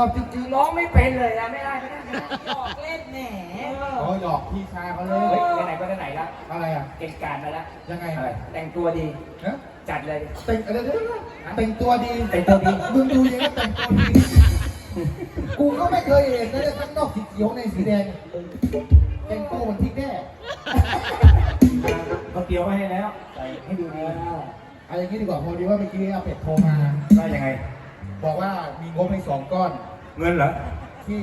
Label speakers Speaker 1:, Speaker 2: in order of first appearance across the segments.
Speaker 1: อบจริง
Speaker 2: ร้องไม่เป็นเลยนะไม่ได้ไม่ได้ไม่ได้
Speaker 3: หยอกเล่นแหม
Speaker 1: ๆเขาหยอกพี่ชายเขาเล
Speaker 2: เฮ้ย
Speaker 1: ย
Speaker 2: ไปไหนก็ไปไหนละ
Speaker 1: อะไรอะ
Speaker 2: เก่งกาจมาแล้ว
Speaker 1: ยังไง
Speaker 2: แต่งตัวดี
Speaker 1: ฮะ
Speaker 2: จัดเลย
Speaker 1: แต่งอะไรเดี๋ยวๆแต่งตัวดี
Speaker 2: แต่งตัวดี
Speaker 1: มึงดูยังไงแต่งตัวดีกูก็ไม่เคยเห็นนะเนี่ยข้างนอกสีเขียวในสีแดงแต่งตัวเหมือนพริกแน่
Speaker 4: เขาเตรียมไว้ให้แล้วใส่ให้ดูดี
Speaker 1: เอาอย่างนี้ดีกว่าพอดีว่าเมื่อกี้อาเป็ดโทรมา
Speaker 4: ได้ยังไง
Speaker 1: บอกว่ามีงบให้สองก้อน
Speaker 4: เงินเหรอ
Speaker 1: ที่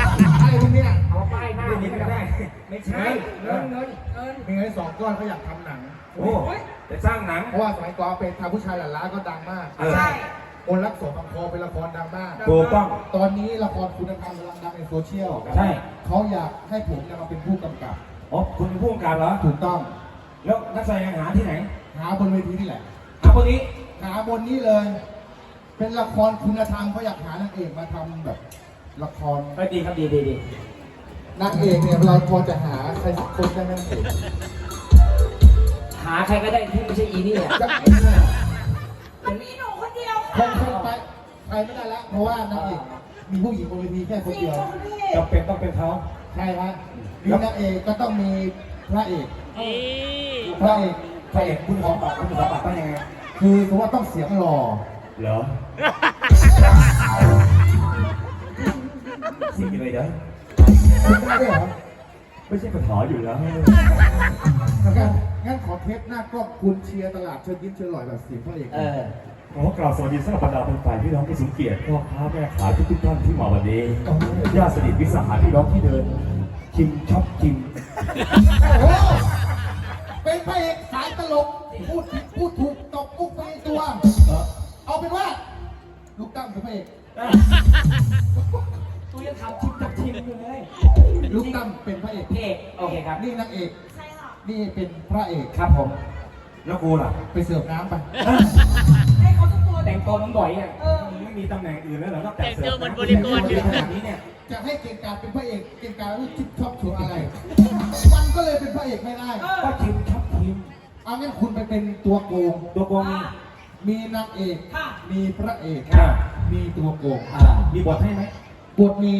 Speaker 1: อะไรพวกเนี้ย
Speaker 2: เอาป้ายหน้า
Speaker 4: ไม่มีก็ได้
Speaker 2: ไม่ใช่เงินเงินเงิน
Speaker 1: มีเงินให้สองก้อนเขาอยากทำหนัง
Speaker 4: โอ้จะสร้างหนัง
Speaker 1: เพราะว่าสมัยก่อนเป็นทางผู้ชายหลานล้าก็ดังมาก
Speaker 4: เออ
Speaker 3: ใช่
Speaker 1: คนรักสมบังคอเป็นละครดังมาก
Speaker 4: ถูกต้อง
Speaker 1: ตอนนี้ละครคุณธรรมกำลังดังในโซเชียล
Speaker 4: ใช่
Speaker 1: เขาอยากให้ผมเนี่ยมาเป็นผู้กำกับ
Speaker 4: อ๋อ คุณเป็นผู้กำกับเหรอ
Speaker 1: ถูกต้อง
Speaker 4: แล้วนักแสดงหาที่ไหน
Speaker 1: หาบนเวทีนี่แหละ
Speaker 4: หาคนนี้
Speaker 1: หาบนนี้เลย เป็นละครคุณธรรมเขาอยากหานางเอกมาทำแบบ ละคร
Speaker 2: ก็ดีครับดีดีดี
Speaker 1: นางเอกเนี่ยเราพอจะหาใครสักคนได้ไหม
Speaker 2: หาใครก็ได้ที่ไม่ใช่อีนี่อะ
Speaker 1: จะ
Speaker 3: มันมีหนูคนเดียว
Speaker 1: คงคงไปไปไม่ได้แล้วเพราะว่านางเอกมีผู้หญิงบนเวทีแค่คน
Speaker 3: สี่
Speaker 1: เดียว
Speaker 3: คนพี่
Speaker 4: จำเป็นต้องเป็นเขา
Speaker 1: ใช่ไหมมีนางเอกก็ต้องมีพระเอกพระเอก
Speaker 4: พระเอกคุณขอตอบคุณขอตอบว่ายังไง
Speaker 1: คือสมมติว่าต้องเสียงหล่อ
Speaker 4: เหรอ สิ่งเลยเด้อ
Speaker 1: คุณได้ด้วยเหรอ
Speaker 4: ไม่ใช่ปัญหาอยู่แล้ว
Speaker 1: งั้นงั้นขอเทปหน้าก็คุณเชียร์ตลาดเชิญยิ้มเชิญหล่อยแบบเสียงพระเอก
Speaker 2: เออ
Speaker 4: ขอกล่าวสวัสดีสำหรับบรรดาแฟนๆพี่น้องที่สูงเกียรติพ่อค้าแม่ขายทุกๆท่านที่มาวันนี้ญาติสนิทวิสาหาพี่น้องที่เดินชิมช็อปชิม
Speaker 1: โอ้โหเป็นพระเอกสายตลก พูดผิดพูดถูกตบมุกไปตัว เอาเป็นว่า ลูกตั้มเป็นพระเอก
Speaker 2: กูยังทำชิมกับชิมอยู่เลย
Speaker 1: ลูกตั้มเป็นพระเอก
Speaker 2: พี่เอกโอเคครับ
Speaker 1: นี่นางเอก
Speaker 3: ใช่ค่ะ
Speaker 1: นี่เป็นพระเอก
Speaker 2: ครับผม
Speaker 4: แล้วกูล่ะ
Speaker 1: ไปเสิร์ฟน้ำไป
Speaker 3: ให้เขาทุกตัว
Speaker 2: แต่งตัวน้องบ่อยอะ
Speaker 3: เออ
Speaker 4: ไม่มีตำแหน่งอื่นแล้วเหรอนอกจาก
Speaker 5: แต่ง
Speaker 4: เสิ
Speaker 5: ตัว
Speaker 4: ร์ฟ
Speaker 5: เหมือน
Speaker 4: น้ำ
Speaker 5: บริกร
Speaker 4: เยอะขนาดนี้เนี่ย
Speaker 1: จะให้เก่งกาจเป็นพระเอกเก่งกาจรู้ชิปชอบชัวอะไร มันก็เลยเป็นพระเอกไม่ได้
Speaker 4: ก็ชิมช็อปชิม
Speaker 1: เอางั้นคุณไปเป็นตัวโกง
Speaker 4: ตัวโกง มี
Speaker 1: มีนางเอก
Speaker 3: ค่ะ
Speaker 1: มีพระเอก
Speaker 4: อ่า
Speaker 1: มีตัวโกง
Speaker 2: อ่า
Speaker 4: มีบทให้ไหม
Speaker 1: บทมี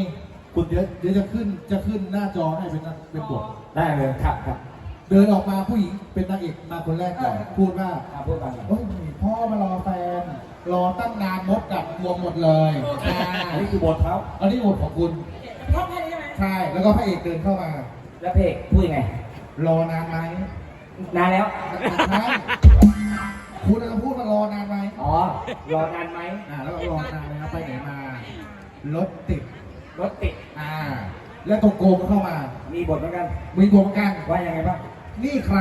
Speaker 1: คุณเดี๋ยวเดี๋ยวจะขึ้นจะขึ้นหน้าจอให้เป็นเป็นบท
Speaker 4: ได้เลย
Speaker 2: ครับครับ
Speaker 1: เดินออกมาผู้หญิงเป็นนางเอกมาคนแรกก่อนพูดว่า
Speaker 2: อ่าพูดกัน
Speaker 1: เฮ้ยพ่อมารอแฟน รอตั้งนานมดกัดรวมหมดเลยอ่า
Speaker 4: อันนี้คือบทเขา
Speaker 1: อันนี้บทของคุณ
Speaker 3: ชอบแค่นี้ใช่ไหม
Speaker 1: ใช่แล้วก็พระเอกเดินเข้ามา
Speaker 2: แล้วพี่เอกพูดยังไง
Speaker 1: รอนานไหม
Speaker 2: นานแล้ว
Speaker 1: นาน คุณจะพูดว่ารอนานไหม
Speaker 2: อ๋อ รอนานไหม
Speaker 1: อ่า แล้วก็รอนานนะครับไปไหนมา รถติด
Speaker 2: รถติด
Speaker 1: อ่า แล้วตัวโกงก็เข้ามา
Speaker 4: มีบทเหมือนกัน
Speaker 1: มีโกงกัน
Speaker 4: ว่ายังไงบ้าง
Speaker 1: นี่ใคร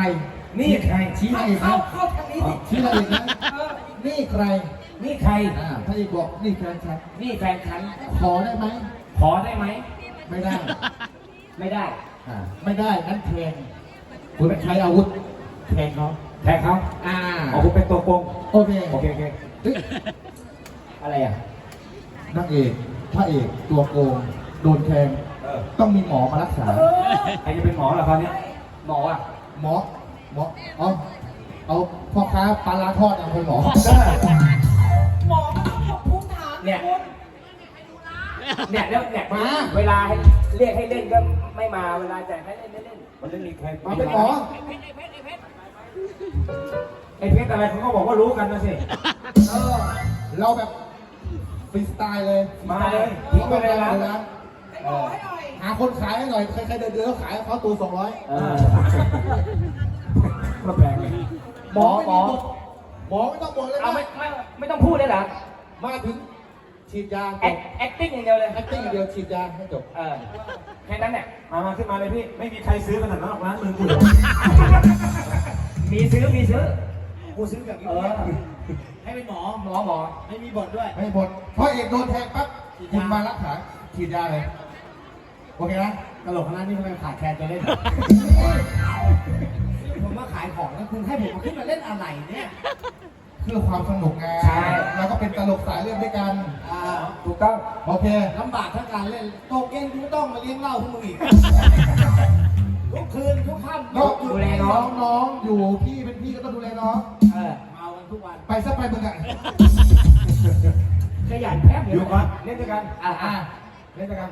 Speaker 4: นี่ใคร
Speaker 1: ชี้นางเอก
Speaker 3: เข้า
Speaker 1: นะ
Speaker 3: เข้าทางนี้สิ
Speaker 1: ชี้นางเอกนะ
Speaker 3: เออ
Speaker 1: นี่ใคร
Speaker 2: นี่ใคร
Speaker 1: อ่าพระเอกบอกนี่แฟนฉัน
Speaker 2: นี่แฟนฉัน
Speaker 1: ขอได้ไหม
Speaker 2: ขอได้ไหม
Speaker 1: ไม่ได้
Speaker 2: ไม่ได้
Speaker 1: อ่า ไม่ได้งั้นแทงคุณใช้อาวุธแทงเขา
Speaker 4: แทนเขา
Speaker 1: อ่า
Speaker 4: อ๋อคุณเป็นตัวโกง
Speaker 1: โอเค
Speaker 4: โอเคโอเค
Speaker 1: เฮ้ย
Speaker 2: อะไรอะ
Speaker 1: นางเอกพระเอกตัวโกงโดนแทง
Speaker 4: เออ
Speaker 1: ต้องมีหมอมารักษา
Speaker 3: เออ
Speaker 4: ใครจะเป็นหมอเหรอคราวนี้
Speaker 2: หมออะ
Speaker 1: หมอหมอเอาเอาพ่อค้าปลาร้าทอดเอาเป็นหมอ
Speaker 3: หมอก็ต้องบอกภูมิฐาน
Speaker 2: เนี่ย
Speaker 3: คุณ
Speaker 2: เนี่ยแล้วเนี่ย
Speaker 1: มา
Speaker 2: เวลาให้เรียกให้เล่นก็ไม่มาเวลาจ่ายให้เล่นไม่เล่น
Speaker 4: มันจะมีใคร
Speaker 1: มาเป็นหมอ
Speaker 4: ไอ้เพชรอะไรเขาก็บอกว่ารู้กันนะสิ
Speaker 1: เออเราแบบฟรีสไตล์เลย
Speaker 4: มาเลย
Speaker 1: ทิ้
Speaker 4: ทิ้
Speaker 1: ง
Speaker 4: ง
Speaker 1: ไป
Speaker 4: ไป
Speaker 1: เล
Speaker 4: เลยย
Speaker 1: ร้า
Speaker 4: ร้านน
Speaker 3: ให้หมอให้หน่อย
Speaker 1: หาคนขายให้หน่อยใครๆเดินเดินแล้วขายเขาตัวสองร้อย
Speaker 2: เออ
Speaker 4: ก็แพงเลย
Speaker 1: หมอไม่
Speaker 2: หม
Speaker 1: มี
Speaker 2: อ
Speaker 1: บทหมอไม่ต้องบอกเลย
Speaker 2: เอา
Speaker 1: นะ
Speaker 2: ไม่ไม่ไม่ต้องพูดเลยเหรอ
Speaker 1: มาถึงฉีดยาจ
Speaker 2: แอบ acting อย่างเดียวเลย
Speaker 1: แอคติ้งอย่างเดียวฉีดยาให้จบ
Speaker 2: เออแค่นั้นเนี่ย
Speaker 4: มามาขึ้นมาเลยพี่ ไม่มีใครซื้อขนาดนั้นหรอกร้านมึงกูเหรอ
Speaker 2: มีซื้อมีซื้อ
Speaker 1: กูซื้อแบบนี้
Speaker 2: เออ
Speaker 1: ให้เป็นหมอ
Speaker 2: หมอหมอ
Speaker 1: ไม่มีบทด้วย ไม่มีบทพอเอกโดนแทงปั๊บคุณมารักษาฉีดยาเลย โอเคนะตลกคณะนี้ทำไมขาดแคลนจะเล่น
Speaker 6: ผมมาขายของแล้วคุณให้ผมมาขึ้นมาเล่นอะไรเนี่ย
Speaker 1: เพื่อความสนุกไง
Speaker 2: ใช่
Speaker 1: แล้วก็เป็นตลกสายเลือดด้วยกัน
Speaker 6: อ่า
Speaker 2: ถูกต้อง
Speaker 1: โอเค
Speaker 6: ลำบากทั้งการเล่นโตเก่งกูไม่ต้องมาเลี้ยงเหล้าพวกมึงอีก ทุกคืนทุกค่ำ
Speaker 1: น้อง
Speaker 2: ดูแลน้อง
Speaker 1: น้องๆอยู่พี่เป็นพี่ก็ต้องดูแลน้อง
Speaker 2: เออ
Speaker 6: เมากันทุกวัน
Speaker 1: ไปซะไปมึงอะ
Speaker 2: ขยันแพ้
Speaker 6: อยู่ก่อนเล่นด้วยกัน
Speaker 2: อะอะ
Speaker 6: เล่นด้วยกัน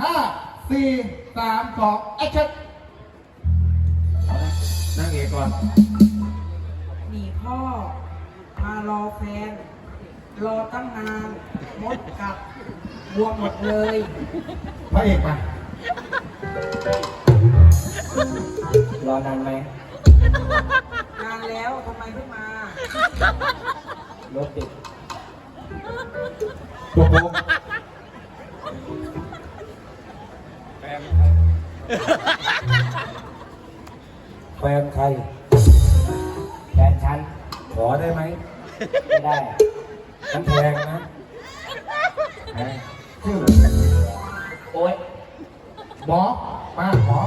Speaker 1: ห้าสี่สามสองแอคชั่น
Speaker 6: นั่งเอกก่อน
Speaker 3: หนีพ่อ มารอแฟน รอตั้งนานมดกัดบวมหมดเลย
Speaker 6: พระเอกมา
Speaker 2: รอนานไหม
Speaker 3: นานแล้วทำไมเพิ่งมา
Speaker 2: รถติด
Speaker 6: ตัวโกง
Speaker 2: แฟนใครแฟนฉัน
Speaker 6: ขอได้ไหม
Speaker 2: ไม่ได้
Speaker 6: มันแพงนะแพงชื่อ
Speaker 2: โอ๊ย
Speaker 1: หมอมาหมอ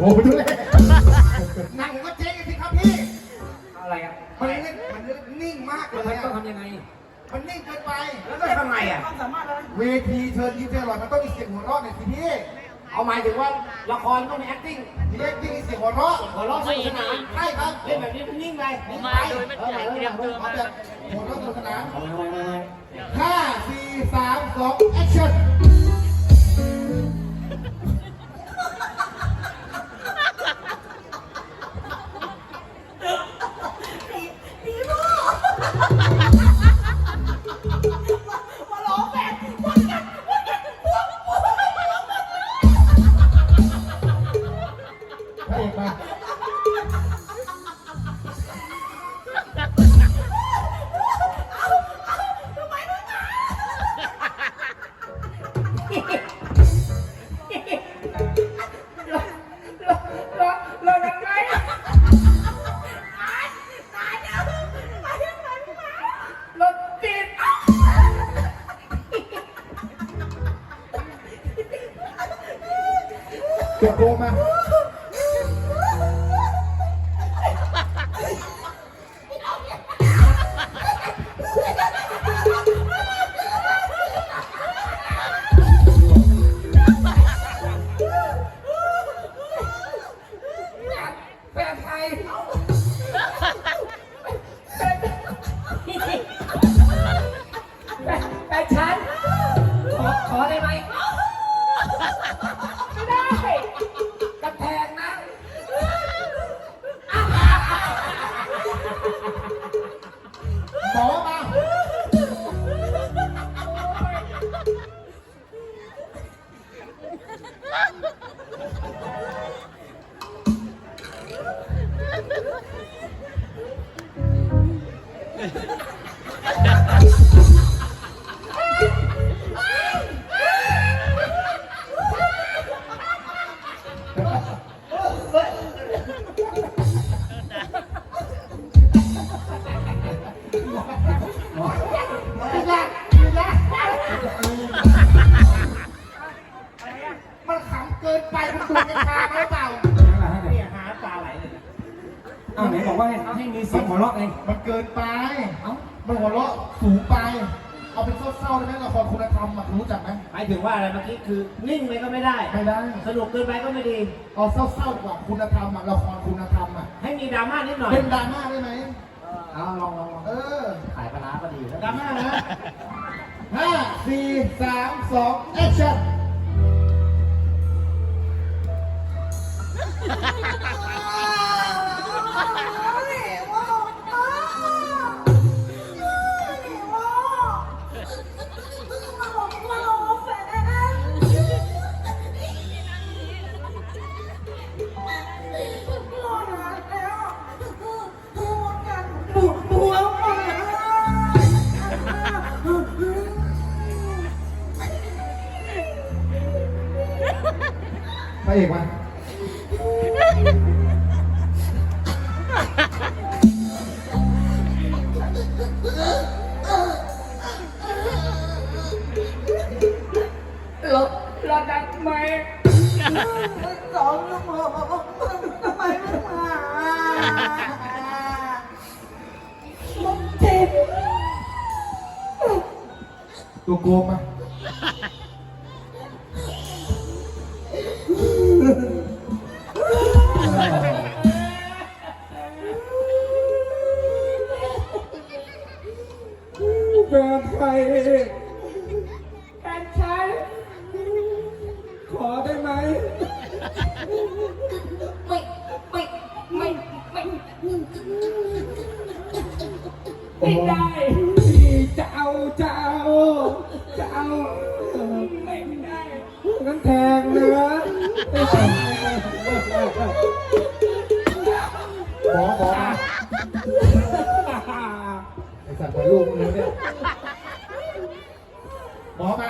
Speaker 6: โอ้โหดูเลย
Speaker 1: หนังก็เจ๊งสิครับพี่
Speaker 2: อะไรอะ
Speaker 1: มันเล่นมันเล่นนิ่งมากเล
Speaker 2: มัน
Speaker 1: ย
Speaker 2: ต้อง
Speaker 1: อะ
Speaker 2: ทำยังไง
Speaker 1: มันนิ่งเกินไป
Speaker 2: แล้วต้องทำไงอะ
Speaker 3: ความสามารถแล้ว
Speaker 1: เวทีเชิญยิ้มเจอร่อยมันต้องมีเสียงหัวเราะหน่อยสิพี่
Speaker 2: เอาหมายถึงว่าละครต้องมี acting
Speaker 1: มีเอ็กซ์มีเสียงหัวเราะ
Speaker 2: หัวเราะสนุกสนาน
Speaker 1: ใช่ครับ
Speaker 2: เล่นแบบนี้มันนิ่งไป
Speaker 5: มาโดยไม่จ่ายเตรียมตัว
Speaker 1: เอา
Speaker 5: มา
Speaker 1: แบบหัวเราะสนุกสนาน
Speaker 2: เอาไม่ไม่ไม่ไม่
Speaker 1: ห้าสี่สามสองแมั
Speaker 3: น
Speaker 2: ขำ
Speaker 1: เกินไปมันดูดในตาไหมเปล่า
Speaker 2: เนี่ยหาตาไหลเลยอ้าวไหนบอกว่าให้ให้มีเสียงหัวเราะไง
Speaker 1: มันเกินไป
Speaker 2: เอ้า
Speaker 1: มันหัวเราะสูงไป เอาเป็นเศร้าๆได้ไหมละครคุณธรรมอะรู้จักไหม
Speaker 2: หมายถึงว่าอะไรเมื่อกี้คือนิ่งเลยก็ไม่ได้
Speaker 1: ไม่ได้
Speaker 2: สนุกเกินไปก็ไม่ดี
Speaker 1: เอาเศร้าๆกว่าคุณธรรมอะละครคุณธรรมอะ
Speaker 2: ให้มีดราม่านิดหน่อย
Speaker 1: เป็นดราม่าได้ไหม
Speaker 2: เอาลองลองลอง
Speaker 1: เออ
Speaker 2: ขายปลาร้าก็ดีแล้ว
Speaker 1: ดราม่านะห้าสี่สามสองแอคชั่น พระเอกมา
Speaker 2: เราเราดักไหม
Speaker 3: สองชั่วโมงทำไมไม่มามันเจ็บ
Speaker 1: ตัวโกงมา
Speaker 4: เอางั้นแทงเนื้อ
Speaker 1: หมอหมอมาไอ้สัตว์เหมือนลูกมึงเลยเนี่ยหมอมา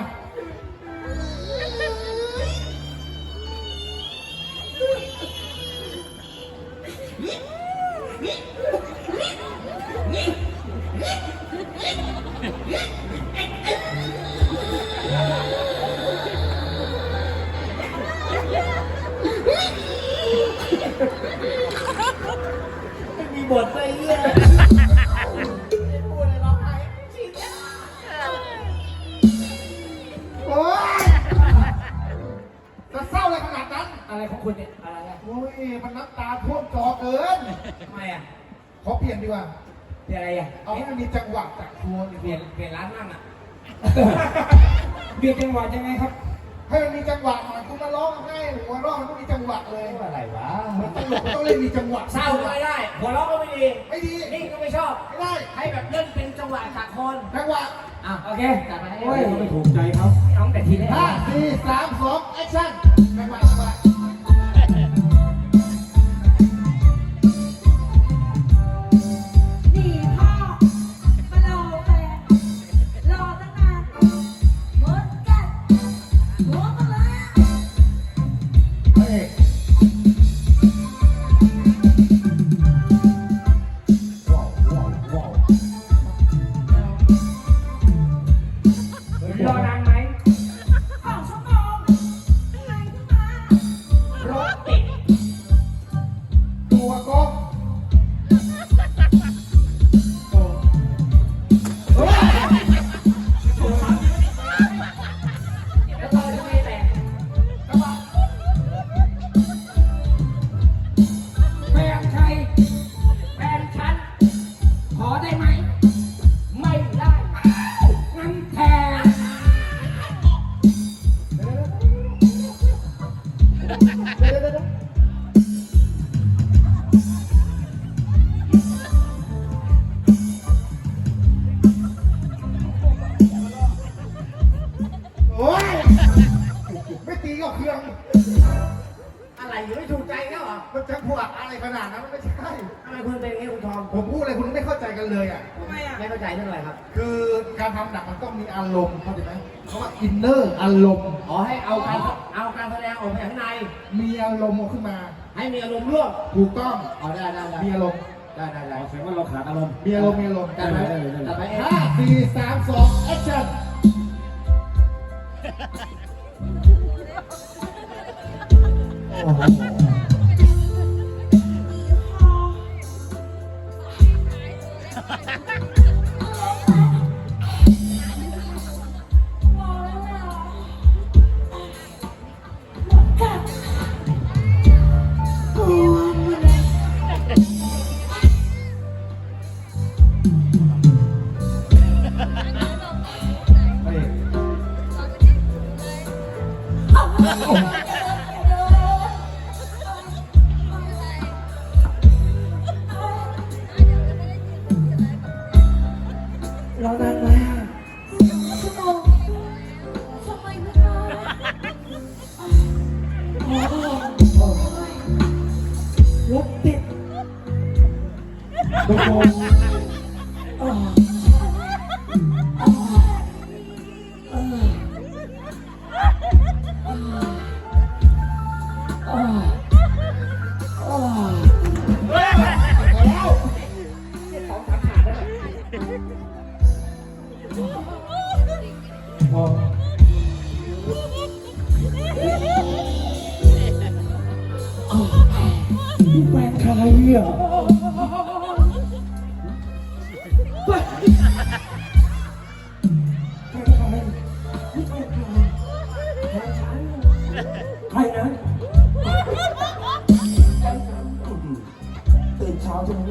Speaker 6: บทอะไรเงี้ยพูดอะไรร้องไห้ฉีด
Speaker 1: โอ๊ยจะเศร้าอะไรขนาดนั้น
Speaker 4: อะไรของคุณเนี่ยอะไรอะ
Speaker 1: โอ้ยมันน้ำตาท่วมจอเกิน
Speaker 4: ทำไมอะ
Speaker 1: ขอเปลี่ยนดีกว่า
Speaker 4: เป็นอะไรอะ
Speaker 1: เอาให้มันมีจังหวะจากครัว
Speaker 4: เปลี่ยนเปลี่ยนร้านนั่งอะเปลี่ยนจังหวะยังไงครับ
Speaker 1: ให้มันมีจังหวะหน่อยกูมาร้องให้หัวเร้องมันต้องมีจังหวะเลย
Speaker 4: อะไรวะ
Speaker 1: มันตลกมันต้องเล่นมีจังหวะ
Speaker 2: เศร้าก็ไม่ได้ หัวเราะก็ไม่ดี
Speaker 1: ไม่ดี
Speaker 2: นิ่งก็ไม่ชอบ
Speaker 1: ไม่ได้
Speaker 2: ให้แบบเล่นเป็นจังหวะสากล
Speaker 1: จังหวะ
Speaker 2: อะโอเคจัดมาให้
Speaker 4: โอ้ยไม่ถูกใจเขาเอาแต่ทีแรก
Speaker 1: ห้าสี่สามสองแอคชั่นจังหวะจังหวะ
Speaker 3: ตีก็
Speaker 1: เค
Speaker 4: รื่อง
Speaker 1: อะ
Speaker 2: ไรอยู่ไม่ถูกใจแล้วเหรอ
Speaker 1: มันจะพวกอะไรขนาดนั้นมันไม่ใช่
Speaker 2: ทำไมคุณเป็นอย่างนี้คุณทอม
Speaker 1: ผมพูดอะไรคุณไม่เข้าใจกันเลยอะ
Speaker 3: ทำไมอะ
Speaker 2: ไม่เข้าใจเรื่องอะไรครับ
Speaker 1: คือการทำหนังมันต้องมีอารมณ์เข้าใจไหมเพราะว่าอินเนอร์อารมณ์
Speaker 2: อ๋อให้เอาการเอาการแสดงออกมาจากข้างใน
Speaker 1: มีอารมณ์ขึ้นมา
Speaker 2: ให้มีอารมณ์ร่วม
Speaker 1: ถูกต้อง
Speaker 2: เอาได้ได้ได้
Speaker 1: มีอารมณ์
Speaker 2: ได้ได้ได้
Speaker 4: แสดงว่าเราขาดอารมณ์
Speaker 1: มีอารมณ์มีอารมณ์
Speaker 2: จัดไปจัดไปเอง
Speaker 1: ห้าสี่สามสองแอคชั่น โใค
Speaker 4: รนฉันใครนะตื่นเช้าใช่ไห
Speaker 1: ม